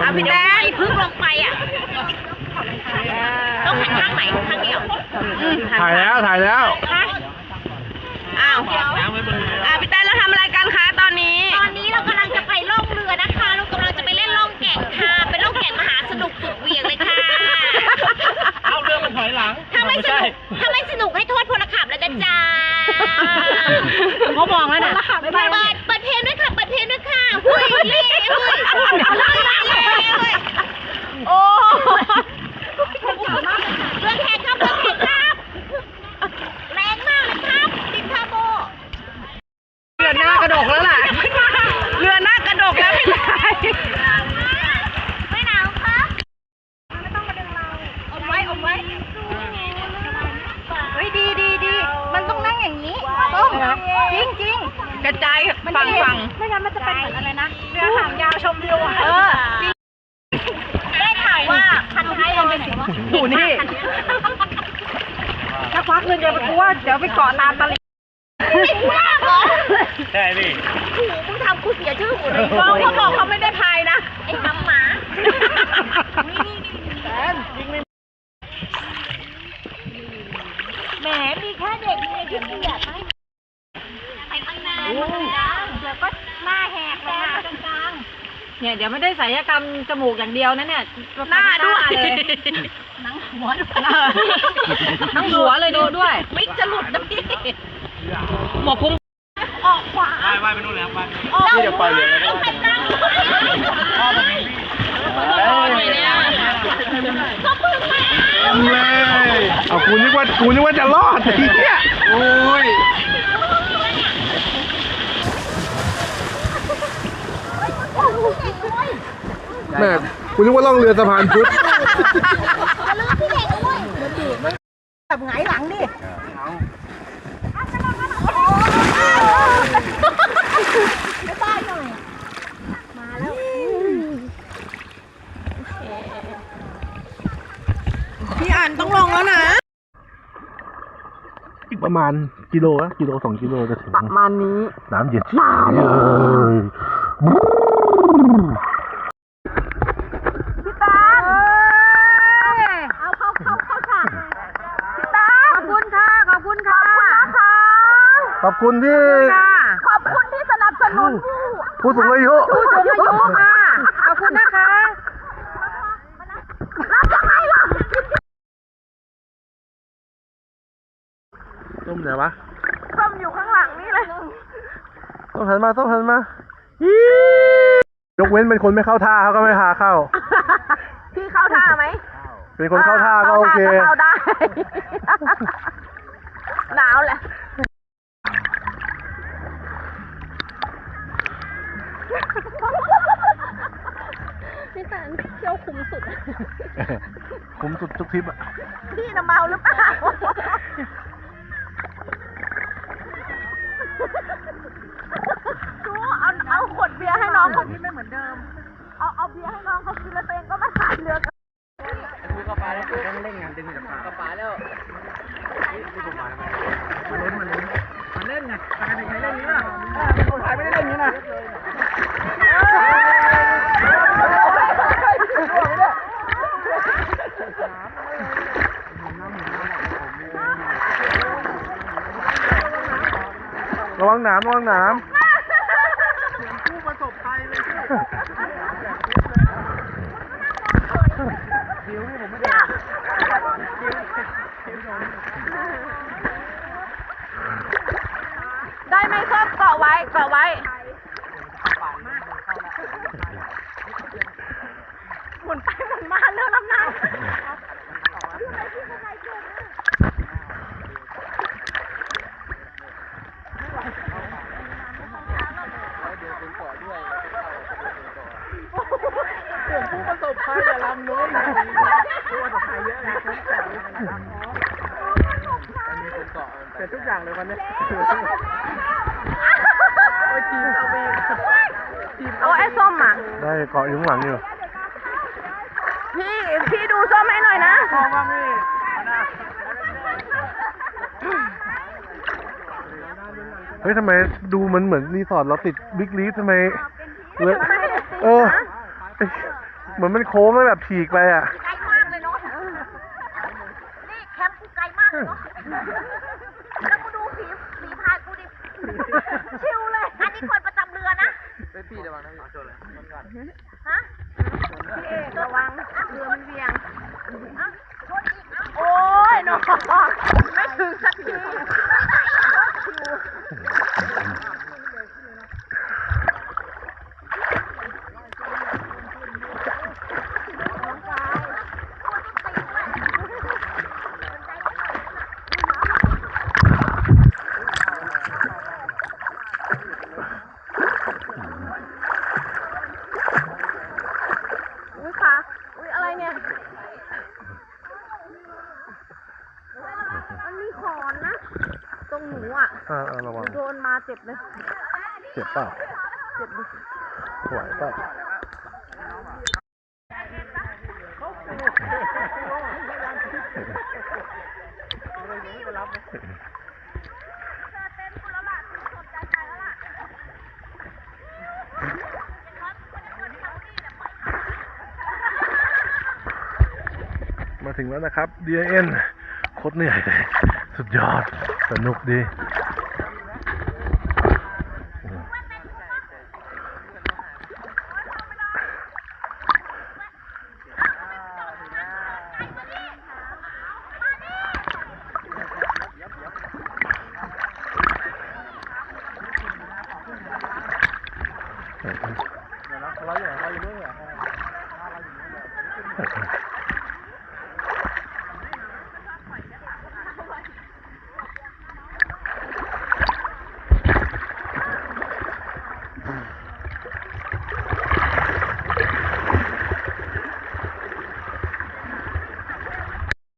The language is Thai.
อะพี่แดนพึ่งลงไปอะ ต้องหันข้างไหนข้างเดียวอืมหันถ่ายแล้ว ถ่ายแล้วคะอ้าวอะพี่แดนเราทำอะไรกันคะตอนนี้ ตอนนี้เรากำลังจะไปล่องเรือนะคะ เรากำลังจะไปเล่นล่องแก่งค่ะ เป็นล่องแก่งมหาสนุกสุดเหวี่ยงเลยค่ะ เอาเรื่องมันถอยหลัง ถ้าไม่สนุกถ้าไม่สนุกให้โทษพลขับแล้วนะจ๊ะ เขาบอกแล้วนะ เปิดเปิดเพลงด้วยค่ะ เปิดเพลงด้วยค่ะหุ้ยเล่หุ้ยหุ้ยเล่ โอ้ เรือแข่งครับเรือแข่งครับ แรงมากเลยครับติดทาโบ เรือหน้า กระดกแล้วล่ะ เรือหน้ากระดกแล้วพี่นายไม่หนาวครับไม่ต้องมาดึงเราอมไว้อมไว้เฮ้ยดีดีดีมันต้องนั่งอย่างนี้ต้องจริงจริงกระจายฝั่งฝั่งไม่งั้นมันจะเป็นเหมือนอะไรนะเรือหางยาวชมวิวอะเออได้ข่าวว่าคันท้ายเราไปไหนวะอยู่นี่ถ้าควักเงินเดี๋ยวไปกูว่าเดี๋ยวไปเกาะตามตะลิง ใช่ดิโอ้โหมึงทำกูเสียชื่อหมดเลยน้องเขาบอกเขาไม่ได้พายนะ ไอ้น้ำหมาแหมมีแค่เด็กมีที่เกียดไหมไปข้างหน้าเดี๋ยวก็หน้าแหกเลยตรงกลางเนี่ยเดี๋ยวไม่ได้ศัลยกรรมจมูกอย่างเดียวนะเนี่ยหน้าด้วยเลยหนังหัวด้วยทั้งหัวเลยดูด้วยวิกจะหลุดนะพี่หมวกคุ้มอ อกขวาว่ายว่ายไปนู่นแล้วว่ายออกพี่เดี๋ยวปล่อยเลยไอ้คันกลางพ่อผมเองพี่ก็เพิ่งมาเลยเอากูนึกว่ากูนึกว่าจะรอดไอ้เหี้ยโอ้ยแม่กูนึกว่าล่องเรือสะพานพุทธแบบหงายหลังดิ พี่อ่าน ต้องลงแล้วนะ อีกประมาณกิโลอะกิโลสองกิโลจะถึงประมาณนี้ น้ำเย็นเย้ยเอาเข้าเข้าเข้าฉากพี่ตาขอบคุณค่ะ ขอบคุณค่ะ ขอบคุณที่ขอบคุณที่สนับสนุนผู้ผู้สูงอายุ ผู้สูงอายุค่ะ ขอบคุณนะคะ ต้มไหนวะส้มอยู่ข้างหลังนี่เลยต้องหันมาต้องหันมาอี๋ยกเว้นเป็นคนไม่เข้าท่าเขาก็ไม่พาเข้า พี่เข้าท่าไหม เป็นคนเข้าท่าก็โอเค เข้าได้ หนาวแหละพี่แตนเที่ยวคุ้มสุด คุ้มสุดทุกทริปอะพี่น่ะเมาหรือเปล่า ดูเอาเอาขวดเบียร์ให้น้องเขากินไม่เหมือนเดิม เอาเอาเบียร์ให้น้องเขากินแล้วตัวเองก็มาขายเรือกัน ระ วังหนามระวังหนามได้ไหมครับเกาะไว้เกาะไว้ หมุนไปหมุนมาเรือลำน้ำ เส ร็จทุกอย่างเลยวันนี้เอาไอ้ส้มอะ ได้เกาะอยู่ข้างหลังอยู่พี่พี่ดูส้มให้หน่อยนะเฮ้ยทำไมดูมันเหมือนรีสอร์ทเราติดบิ๊กลีฟทำไมเลยเออเหมือนมันโค้งแล้วแบบฉีกไปอะ ไกลมากเลยเนาะนี่แคมป์กูไกลมากเลยเนาะแล้วกูดู ผีผีพายกูดิ ชิวเลย อันนี้คนประจำเรือนะ เป็นพี่ระวังนะพี่โดนเลยมันกัดฮะพี่เอกระวังเรือมันเวียงอะชนอีกอะโอ้ยน้องไม่ถึงสักที อุ้ยค่ะอุ้ยอะไร เนี่ยมันมีขอนนะ ตรงหนูอะอ่าอ่าระวัง โดนมาเจ็บเลยเจ็บเปล่าเจ็บดิไหวเปล่าม ถึงแล้วนะครับ DIN โคตรเหนื่อยเลย สุดยอด สนุกดี